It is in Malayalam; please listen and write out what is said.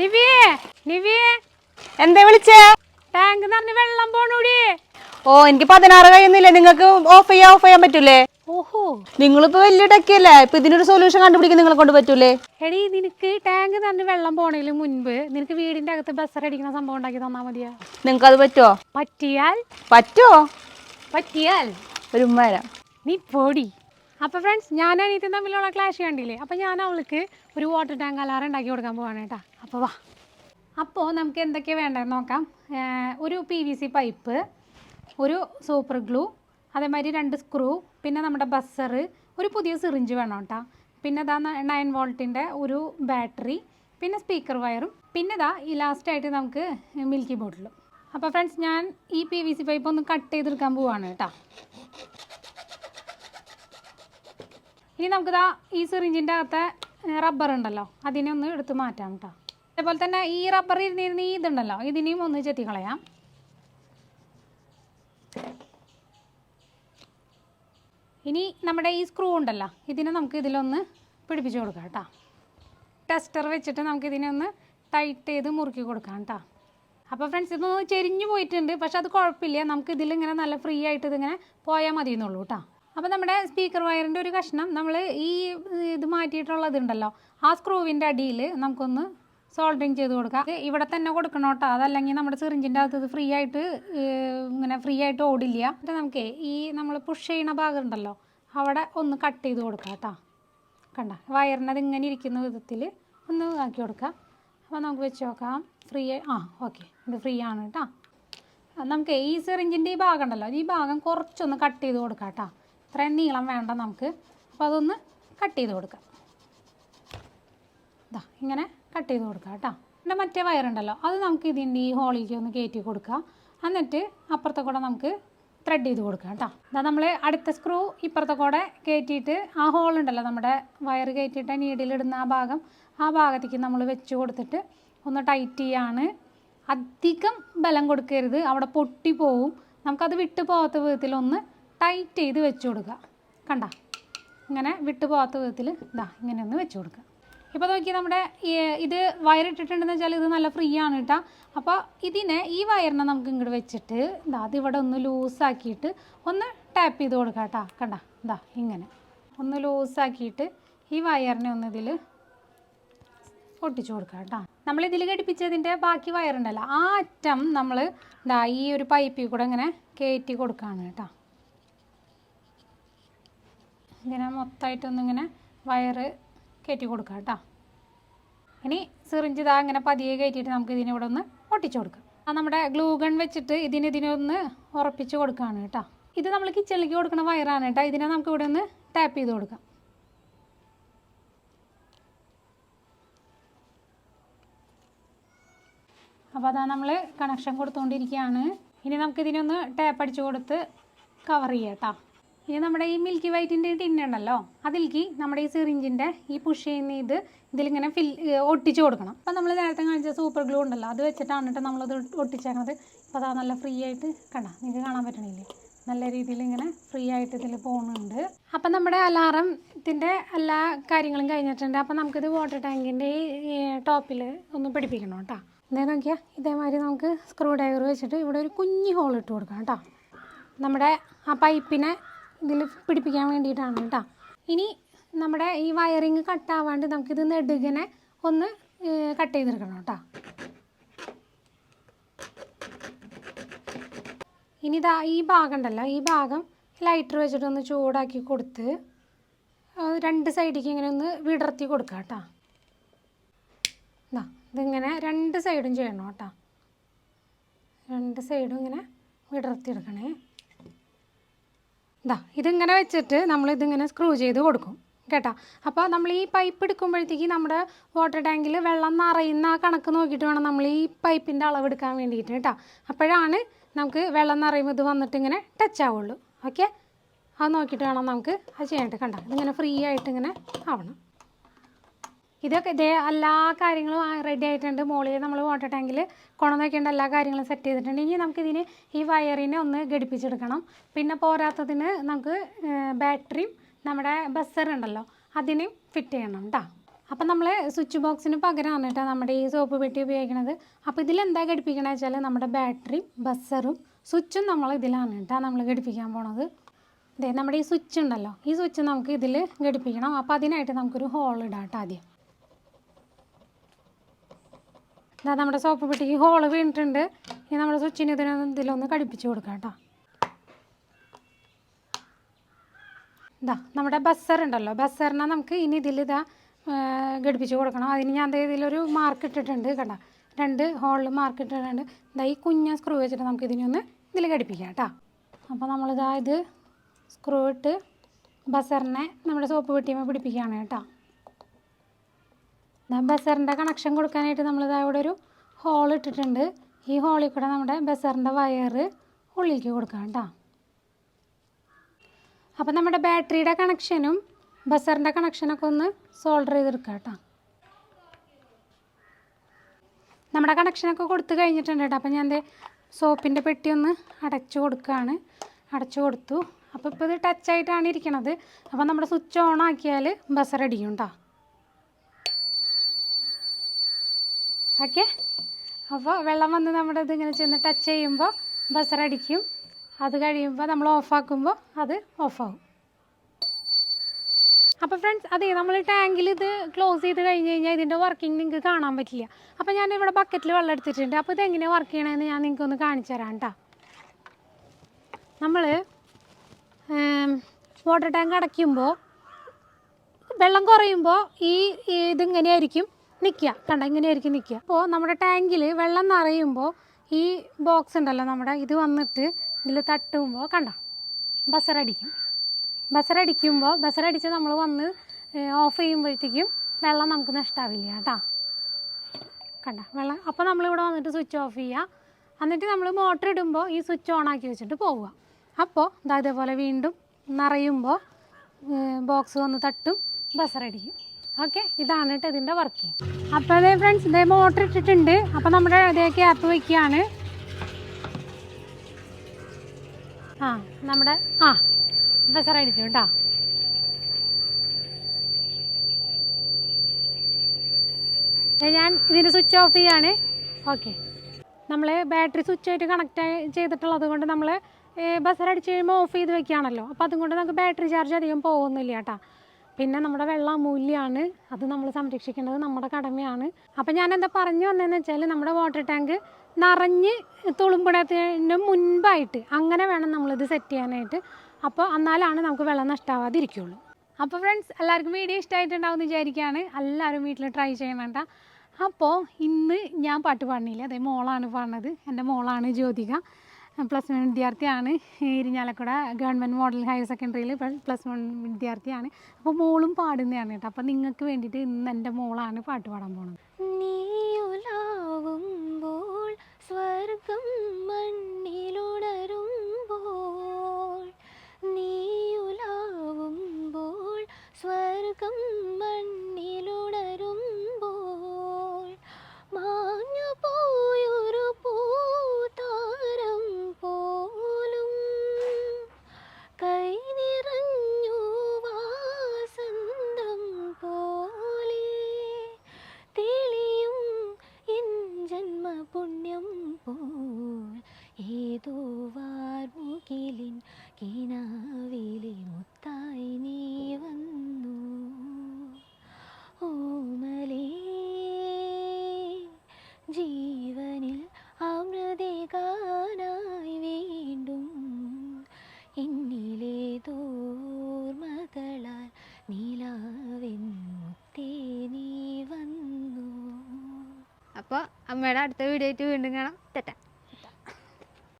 നിവിയേ നിവിയേ. എന്താ വിളിച്ചേ? ടാങ്ക് നിറഞ്ഞ് വെള്ളം പോണൂടി. ഓ എനിക്ക് പതിനാറ് കഴിയുന്നില്ല. നിങ്ങൾക്ക് ഓഫ് ചെയ്യാൻ ഓഫ് ചെയ്യാൻ പറ്റൂലേ? ഓഹോ. നിങ്ങളിപ്പോ വലിയ ടക്കിയല്ലേ ഇപ്പൊ ഇതിനൊരു സൊല്യൂഷൻ കണ്ടുപിടിക്കാൻ നിങ്ങളെ കൊണ്ട് പറ്റൂലേ? എടി നിനക്ക് ടാങ്ക് നിറഞ്ഞ് വെള്ളം പോണതിന് മുൻപ് നിനക്ക് വീടിന്റെ അകത്ത് ബസ്സർ അടിക്കുന്ന സംഭവം ഉണ്ടാക്കി തന്നാ മതിയാ. നിങ്ങൾക്ക് അത് പറ്റുമോ പറ്റിയാൽ? പറ്റുമോ പറ്റിയാൽ? ഒരു ഉമ്മ നീ പോടി. അപ്പോൾ ഫ്രണ്ട്സ് ഞാൻ അനിയത്തി തമ്മിലുള്ള ക്ലാഷ് കണ്ടില്ലേ? അപ്പോൾ ഞാൻ അവൾക്ക് ഒരു വാട്ടർ ടാങ്ക് അലാറം ഉണ്ടാക്കി കൊടുക്കാൻ പോവാണ് കേട്ടോ. അപ്പോൾ വാ. അപ്പോൾ നമുക്ക് എന്തൊക്കെയാണ് വേണ്ടതെന്ന് നോക്കാം. ഒരു പി വി സി പൈപ്പ് ഒരു സൂപ്പർ ഗ്ലൂ അതേമാതിരി രണ്ട് സ്ക്രൂ പിന്നെ നമ്മുടെ ബസ്സർ ഒരു പുതിയ സിറിഞ്ച് വേണം കേട്ടോ. പിന്നെ ഇതാ നയൻ വോൾട്ടിന്റെ ഒരു ബാറ്ററി പിന്നെ സ്പീക്കർ വയറും പിന്നെ ഇതാ ഈ ലാസ്റ്റായിട്ട് നമുക്ക് മിൽക്കി ബോട്ടിലും അപ്പോൾ ഫ്രണ്ട്സ് ഞാൻ ഈ പി വി സി പൈപ്പ് ഒന്ന് കട്ട് ചെയ്തെടുക്കാൻ പോവാണ് കേട്ടോ. ഇനി നമുക്കിതാ ഈ സിറിഞ്ചിന്റെ അകത്തെ റബ്ബർ ഉണ്ടല്ലോ അതിനെ ഒന്ന് എടുത്ത് മാറ്റാം കേട്ടോ. അതേപോലെ തന്നെ ഈ റബ്ബർ ഇരുന്നിരുന്ന ഈ ഇതുണ്ടല്ലോ ഇതിനെയും ഒന്ന് ചെത്തി കളയാം. ഇനി നമ്മുടെ ഈ സ്ക്രൂ ഉണ്ടല്ലോ ഇതിനെ നമുക്ക് ഇതിലൊന്ന് പിടിപ്പിച്ച് കൊടുക്കാം കേട്ടോ. ടെസ്റ്റർ വെച്ചിട്ട് നമുക്ക് ഇതിനെ ഒന്ന് ടൈറ്റ് ചെയ്ത് മുറുക്കി കൊടുക്കാം കേട്ടോ. അപ്പോൾ ഫ്രണ്ട്സ് ഇതൊന്ന് ചെരിഞ്ഞു പോയിട്ടുണ്ട് പക്ഷെ അത് കുഴപ്പമില്ല. നമുക്ക് ഇതിലിങ്ങനെ നല്ല ഫ്രീ ആയിട്ട് ഇതിങ്ങനെ പോയാൽ മതി എന്നുള്ളൂ കേട്ടോ. അപ്പോൾ നമ്മുടെ സ്പീക്കർ വയറിന്റെ ഒരു കഷ്ണം നമ്മൾ ഈ ഇത് മാറ്റിയിട്ടുള്ളതുണ്ടല്ലോ ആ സ്ക്രൂവിന്റെ അടിയിൽ നമുക്കൊന്ന് സോൾഡറിങ് ചെയ്ത് കൊടുക്കാം ഇത് ഇവിടെ തന്നെ കൊടുക്കണം കേട്ടോ. അതല്ലെങ്കിൽ നമ്മുടെ സിറിഞ്ചിന്റെ അകത്ത് ഇത് ഫ്രീ ആയിട്ട് ഇങ്ങനെ ഫ്രീ ആയിട്ട് ഓടില്ല. എന്നിട്ട് നമുക്ക് ഈ നമ്മൾ പുഷ് ചെയ്യുന്ന ഭാഗം ഉണ്ടല്ലോ അവിടെ ഒന്ന് കട്ട് ചെയ്ത് കൊടുക്കാം കേട്ടോ. കണ്ട വയറിനത് ഇങ്ങനെ ഇരിക്കുന്ന വിധത്തിൽ ഒന്ന് ആക്കി കൊടുക്കാം അപ്പോൾ നമുക്ക് വെച്ച് നോക്കാം. ഫ്രീ ആ ഓക്കെ ഇത് ഫ്രീ ആണ് കേട്ടോ. നമുക്ക് ഈ സിറിഞ്ചിന്റെ ഈ ഭാഗം ഉണ്ടല്ലോ ഈ ഭാഗം കുറച്ചൊന്ന് കട്ട് ചെയ്ത് കൊടുക്കാം കേട്ടോ. ഇത്രയും നീളം വേണ്ട നമുക്ക്. അപ്പോൾ അതൊന്ന് കട്ട് ചെയ്ത് കൊടുക്കാം ഇതാ ഇങ്ങനെ കട്ട് ചെയ്ത് കൊടുക്കാം കേട്ടോ. പിന്നെ മറ്റേ വയറുണ്ടല്ലോ അത് നമുക്ക് ഇതിന്റെ ഈ ഹോളിലേക്ക് ഒന്ന് കയറ്റി കൊടുക്കുക. എന്നിട്ട് അപ്പുറത്തെ കൂടെ നമുക്ക് ത്രെഡ് ചെയ്ത് കൊടുക്കാം കേട്ടോ. അതാ നമ്മൾ അടുത്ത സ്ക്രൂ ഇപ്പുറത്തെ കൂടെ കയറ്റിയിട്ട് ആ ഹോളുണ്ടല്ലോ നമ്മുടെ വയർ കയറ്റിയിട്ട് നീഡിലിടുന്ന ആ ഭാഗം ആ ഭാഗത്തേക്ക് നമ്മൾ വെച്ച് കൊടുത്തിട്ട് ഒന്ന് ടൈറ്റ് ചെയ്യാണ്. അധികം ബലം കൊടുക്കരുത് അവിടെ പൊട്ടി പോവും. നമുക്കത് വിട്ടു പോകാത്ത വിധത്തിൽ ഒന്ന് ടൈറ്റ് ചെയ്ത് വെച്ച് കൊടുക്കുക. കണ്ട? ഇങ്ങനെ വിട്ടു പോകാത്ത വിധത്തിൽ ഇതാ ഇങ്ങനെ ഒന്ന് വെച്ച് കൊടുക്കുക. ഇപ്പോൾ നോക്കി നമ്മുടെ ഇത് ഇത് വയറിട്ടിട്ടുണ്ടെന്ന് വെച്ചാൽ ഇത് നല്ല ഫ്രീ ആണ് കേട്ടോ അപ്പോൾ ഇതിനെ ഈ വയറിനെ നമുക്ക് ഇങ്ങോട്ട് വെച്ചിട്ട് ഇതാ ഇവിടെ ഒന്ന് ലൂസാക്കിയിട്ട് ഒന്ന് ടാപ്പ് ചെയ്ത് കൊടുക്കാം കേട്ടോ കണ്ട? ഇതാ ഇങ്ങനെ. ഒന്ന് ലൂസാക്കിയിട്ട് ഈ വയറിനെ ഒന്ന് ഇതിൽ ഒട്ടിച്ചു കൊടുക്കുക കേട്ടോ നമ്മൾ ഇതിൽ ഘടിപ്പിച്ചതിന്റെ ബാക്കി വയറുണ്ടല്ലോ ആ അറ്റം നമ്മൾ ഇതാ ഈ ഒരു പൈപ്പിൽ കൂടെ ഇങ്ങനെ കയറ്റി കൊടുക്കുകയാണ് കേട്ടോ ഇങ്ങനെ മൊത്തമായിട്ടൊന്നിങ്ങനെ വയറ് കയറ്റി കൊടുക്കാം കേട്ടോ. ഇനി സിറിഞ്ച് ഇതാ ഇങ്ങനെ പതിയെ കയറ്റിയിട്ട് നമുക്ക് ഇതിനെ ഇവിടെ ഒന്ന് ഒട്ടിച്ചു കൊടുക്കാം. ആ നമ്മുടെ ഗ്ലൂ ഗൺ വെച്ചിട്ട് ഇതിന് ഇതിനെ ഒന്ന് ഉറപ്പിച്ച് കൊടുക്കുകയാണ് കേട്ടോ. ഇത് നമ്മൾ കിച്ചണിലേക്ക് കൊടുക്കുന്ന വയറാണ് കേട്ടോ. ഇതിനെ നമുക്ക് ഇവിടെ ഒന്ന് ടാപ്പ് ചെയ്ത് കൊടുക്കാം. അപ്പോൾ അതാ നമ്മൾ കണക്ഷൻ കൊടുത്തുകൊണ്ടിരിക്കുകയാണ്. ഇനി നമുക്കിതിനൊന്ന് ടാപ്പ് അടിച്ചു കൊടുത്ത് കവർ ചെയ്യാം കേട്ടോ. ഇനി നമ്മുടെ ഈ മിൽക്കി വൈറ്റിന്റെ ടിന്നുണ്ടല്ലോ അതിലേക്ക് നമ്മുടെ ഈ സിറിഞ്ചിന്റെ ഈ പുഷ് ചെയ്യുന്ന ഇത് ഇതിലിങ്ങനെ ഫിൽ ഒട്ടിച്ച് കൊടുക്കണം. അപ്പോൾ നമ്മൾ നേരത്തെ കാണിച്ച സൂപ്പർ ഗ്ലൂ ഉണ്ടല്ലോ അത് വെച്ചിട്ടാണ് കേട്ടോ നമ്മളത് ഒട്ടിച്ചേക്കണത്. അപ്പോൾ അതാ നല്ല ഫ്രീ ആയിട്ട് കണ്ട നിങ്ങൾക്ക് കാണാൻ പറ്റണില്ലേ? നല്ല രീതിയിൽ ഇങ്ങനെ ഫ്രീ ആയിട്ട് ഇതിൽ പോകുന്നുണ്ട് അപ്പം നമ്മുടെ അലാറത്തിന്റെ എല്ലാ കാര്യങ്ങളും കഴിഞ്ഞിട്ടുണ്ട്. അപ്പം നമുക്കിത് വാട്ടർ ടാങ്കിന്റെ ഈ ടോപ്പിൽ ഒന്ന് പിടിപ്പിക്കണം കേട്ടോ ഇതേ നോക്കിയാൽ ഇതേമാതിരി നമുക്ക് സ്ക്രൂ ഡ്രൈവർ വെച്ചിട്ട് ഇവിടെ ഒരു കുഞ്ഞ് ഹോൾ ഇട്ട് കൊടുക്കാം കേട്ടോ നമ്മുടെ ആ പൈപ്പിനെ ഇതിൽ പിടിപ്പിക്കാൻ വേണ്ടിയിട്ടാണ് കേട്ടോ. ഇനി നമ്മുടെ ഈ വയറിങ് കട്ടാവാണ്ട് നമുക്കിത് നെടുകനെ ഒന്ന് കട്ട് ചെയ്തെടുക്കണം കേട്ടോ. ഇനി ഇതാ ഈ ഭാഗം ഉണ്ടല്ലോ ഈ ഭാഗം ലൈറ്റർ വെച്ചിട്ടൊന്ന് ചൂടാക്കി കൊടുത്ത് രണ്ട് സൈഡിലേക്ക് ഇങ്ങനെ ഒന്ന് വിടർത്തി കൊടുക്കുക കേട്ടോ. ഇതാ ഇതിങ്ങനെ രണ്ട് സൈഡും ചെയ്യണം കേട്ടോ. രണ്ട് സൈഡും ഇങ്ങനെ വിടർത്തി എടുക്കണേ. ഇതാ ഇതിങ്ങനെ വെച്ചിട്ട് നമ്മൾ ഇതിങ്ങനെ സ്ക്രൂ ചെയ്ത് കൊടുക്കും കേട്ടോ? അപ്പോൾ നമ്മൾ ഈ പൈപ്പ് എടുക്കുമ്പോഴത്തേക്ക് നമ്മുടെ വാട്ടർ ടാങ്കിൽ വെള്ളം നിറയുന്ന കണക്ക് നോക്കിയിട്ട് വേണം നമ്മൾ ഈ പൈപ്പിന്റെ അളവ് എടുക്കാൻ വേണ്ടിയിട്ട് കേട്ടോ? അപ്പോഴാണ് നമുക്ക് വെള്ളം നിറയുമ്പോൾ ഇത് വന്നിട്ട് ഇങ്ങനെ ടച്ച് ആവുള്ളൂ. ഓക്കെ അത് നോക്കിയിട്ട് വേണം നമുക്ക് അത് ചെയ്യാനായിട്ട് കണ്ട? ഇങ്ങനെ ഫ്രീ ആയിട്ട് ഇങ്ങനെ ആവണം. ഇതൊക്കെ ഇതേ എല്ലാ കാര്യങ്ങളും റെഡി ആയിട്ടുണ്ട്. മുകളിൽ നമ്മൾ വാട്ടർ ടാങ്കിൽ കൊണ്ടുവന്ന് വെക്കേണ്ട എല്ലാ കാര്യങ്ങളും സെറ്റ് ചെയ്തിട്ടുണ്ട്. ഇനി നമുക്കിതിന് ഈ വയറിനെ ഒന്ന് ഘടിപ്പിച്ചെടുക്കണം. പിന്നെ പോരാത്തതിന് നമുക്ക് ബാറ്ററിയും നമ്മുടെ ബസ്സർ ഉണ്ടല്ലോ അതിനെയും ഫിറ്റ് ചെയ്യണം കേട്ടോ അപ്പം നമ്മൾ സ്വിച്ച് ബോക്സിന് പകരമാണ് കേട്ടോ നമ്മുടെ ഈ സോപ്പ് പെട്ടി ഉപയോഗിക്കുന്നത് അപ്പോൾ ഇതിലെന്താ ഘടിപ്പിക്കണമെന്ന് വെച്ചാൽ നമ്മുടെ ബാറ്ററിയും ബസ്സറും സ്വിച്ചും നമ്മൾ ഇതിലാണ് കേട്ടോ നമ്മൾ ഘടിപ്പിക്കാൻ പോണത്. അതെ നമ്മുടെ ഈ സ്വിച്ച് ഉണ്ടല്ലോ ഈ സ്വിച്ച് നമുക്ക് ഇതിൽ ഘടിപ്പിക്കണം. അപ്പോൾ അതിനായിട്ട് നമുക്കൊരു ഹോൾ ഇടാം കേട്ടോ ആദ്യം. ഇതാ നമ്മുടെ സോപ്പ് പെട്ടിക്ക് ഹോൾ വീണിട്ടുണ്ട്. ഇനി നമ്മുടെ സ്വിച്ചിന് ഇതിനൊന്ന് ഇതിലൊന്ന് കടിപ്പിച്ച് കൊടുക്കാം കേട്ടോ. ഇതാ നമ്മുടെ ബസ്സർ ഉണ്ടല്ലോ. ബസ്സറിനെ നമുക്ക് ഇനി ഇതിൽ ഇതാ ഘടിപ്പിച്ച് കൊടുക്കണം. അതിന് ഞാൻ ഇതിലൊരു മാർക്ക് ഇട്ടിട്ടുണ്ട് കണ്ട. രണ്ട് ഹോളിൽ മാർക്ക് ഇട്ടിട്ടുണ്ട്. ഇതാ ഈ കുഞ്ഞ സ്ക്രൂ വെച്ചിട്ട് നമുക്ക് ഇതിനൊന്ന് ഇതിൽ ഘടിപ്പിക്കാം കേട്ടോ. അപ്പോൾ നമ്മളിതാ ഇത് സ്ക്രൂ ഇട്ട് ബസ്സറിനെ നമ്മുടെ സോപ്പ് പെട്ടിയുമ്പോൾ പിടിപ്പിക്കുകയാണ് കേട്ടോ. ബസറിന്റെ കണക്ഷൻ കൊടുക്കാനായിട്ട് നമ്മളിത് അവിടെ ഒരു ഹോൾ ഇട്ടിട്ടുണ്ട്. ഈ ഹോളിൽ കൂടെ നമ്മുടെ ബസറിന്റെ വയർ ഉള്ളിലേക്ക് കൊടുക്കാം കേട്ടോ. അപ്പം നമ്മുടെ ബാറ്ററിയുടെ കണക്ഷനും ബസറിന്റെ കണക്ഷനൊക്കെ ഒന്ന് സോൾഡർ ചെയ്തെടുക്കാം കേട്ടോ. നമ്മുടെ കണക്ഷനൊക്കെ കൊടുത്തു കഴിഞ്ഞിട്ടുണ്ട് കേട്ടോ. അപ്പം ഞാൻ എന്റെ സോപ്പിന്റെ പെട്ടി ഒന്ന് അടച്ചു കൊടുക്കുകയാണ് അടച്ചു കൊടുത്തു. അപ്പോൾ ഇപ്പോൾ ഇത് ടച്ചായിട്ടാണ് ഇരിക്കണത്. അപ്പോൾ നമ്മുടെ സ്വിച്ച് ഓൺ ആക്കിയാൽ ബസർ അടിക്കും കേട്ടോ ഓക്കെ. അപ്പോൾ വെള്ളം വന്ന് നമ്മുടെ ഇതിങ്ങനെ ചെന്ന് ടച്ച് ചെയ്യുമ്പോൾ ബസറടിക്കും അത് കഴിയുമ്പോൾ നമ്മൾ ഓഫാക്കുമ്പോൾ അത് ഓഫാകും അപ്പോൾ ഫ്രണ്ട്സ് അതെ നമ്മൾ ടാങ്കിൽ ഇത് ക്ലോസ് ചെയ്ത് കഴിഞ്ഞ് കഴിഞ്ഞാൽ ഇതിന്റെ വർക്കിംഗ് നിങ്ങൾക്ക് കാണാൻ പറ്റില്ല. അപ്പോൾ ഞാൻ ഇവിടെ ബക്കറ്റിൽ വെള്ളം എടുത്തിട്ടുണ്ട്. അപ്പോൾ ഇത് വർക്ക് ചെയ്യണമെന്ന് ഞാൻ നിങ്ങൾക്കൊന്ന് കാണിച്ചു തരാം കേട്ടോ നമ്മൾ വാട്ടർ ടാങ്ക് അടയ്ക്കുമ്പോൾ വെള്ളം കുറയുമ്പോൾ ഈ ഇതിങ്ങനെയായിരിക്കും നിൽക്കുക കണ്ട? ഇങ്ങനെയായിരിക്കും നിൽക്കുക അപ്പോൾ നമ്മുടെ ടാങ്കിൽ വെള്ളം നിറയുമ്പോൾ ഈ ബോക്സ് ഉണ്ടല്ലോ നമ്മുടെ ഇത് വന്നിട്ട് ഇതിൽ തട്ടുമ്പോൾ കണ്ട? ബസറടിക്കും ബസറടിക്കുമ്പോൾ ബസറടിച്ച് നമ്മൾ വന്ന് ഓഫ് ചെയ്യുമ്പോഴത്തേക്കും വെള്ളം നമുക്ക് നഷ്ടാവില്ല കേട്ടോ. കണ്ട? വെള്ളം. അപ്പോൾ നമ്മളിവിടെ വന്നിട്ട് സ്വിച്ച് ഓഫ് ചെയ്യുക. എന്നിട്ട് നമ്മൾ മോട്ടർ ഇടുമ്പോൾ ഈ സ്വിച്ച് ഓൺ ആക്കി വെച്ചിട്ട് പോവുക. അപ്പോൾ ഇതാ ഇതേപോലെ വീണ്ടും നിറയുമ്പോൾ ബോക്സ് വന്ന് തട്ടും ബസറടിക്കും ഓക്കെ ഇതാണ് കേട്ടോ ഇതിന്റെ വർക്കിംഗ് അപ്പോൾ അതേ ഫ്രണ്ട്സ് ഇതേ മോട്ടർ ഇട്ടിട്ടുണ്ട്. അപ്പോൾ നമ്മുടെ അതേ ക്യാപ്പ് വയ്ക്കുകയാണ് ആ നമ്മുടെ ആ ബസറടിച്ചു കേട്ടോ ദേ ഞാൻ ഇതിന് സ്വിച്ച് ഓഫ് ചെയ്യാണ്. ഓക്കെ. നമ്മൾ ബാറ്ററി സ്വിച്ച് ആയിട്ട് കണക്ട് ചെയ്തിട്ടുള്ളത് കൊണ്ട് നമ്മൾ ബസർ അടിച്ച് കഴിയുമ്പോൾ ഓഫ് ചെയ്ത് വെക്കുകയാണല്ലോ. അപ്പോൾ അതുകൊണ്ട് നമുക്ക് ബാറ്ററി ചാർജ് അധികം പോകുന്നില്ല കേട്ടോ പിന്നെ നമ്മുടെ വെള്ളം അമൂല്യമാണ് അത് നമ്മൾ സംരക്ഷിക്കേണ്ടത് നമ്മുടെ കടമയാണ്. അപ്പോൾ ഞാൻ എന്താ പറഞ്ഞു വന്നതെന്ന് വെച്ചാൽ നമ്മുടെ വാട്ടർ ടാങ്ക് നിറഞ്ഞ് തുളുമ്പിടത്തിന് മുൻപായിട്ട് അങ്ങനെ വേണം നമ്മളിത് സെറ്റ് ചെയ്യാനായിട്ട്. അപ്പോൾ എന്നാലാണ് നമുക്ക് വെള്ളം നഷ്ടാവാതിരിക്കുള്ളൂ. അപ്പോൾ ഫ്രണ്ട്സ് എല്ലാവർക്കും വീഡിയോ ഇഷ്ടമായിട്ടുണ്ടാവും വിചാരിക്കുകയാണ് എല്ലാവരും വീട്ടിൽ ട്രൈ ചെയ്യണണ്ട അപ്പോൾ ഇന്ന് ഞാൻ പാട്ട് പാടുന്നില്ല. അതേ മോളാണ് പാടുന്നത്. എന്റെ മോളാണ് ജ്യോതിക. പ്ലസ് വൺ വിദ്യാർത്ഥിയാണ് ഇരിഞ്ഞാലക്കുട ഗവൺമെന്റ് മോഡൽ ഹയർ സെക്കൻഡറിയിൽ പ്ലസ് വൺ വിദ്യാർത്ഥിയാണ്. അപ്പോൾ മോളും പാടുന്നതാണ് കേട്ടോ. അപ്പോൾ നിങ്ങൾക്ക് വേണ്ടിയിട്ട് ഇന്ന് എന്റെ മോളാണ് പാട്ട് പാടാൻ നീയുലാവുമ്പോൾ സ്വർഗം അമ്മയുടെ അടുത്ത വീഡിയോ ആയിട്ട് വീണ്ടും കാണാം. തെറ്റാ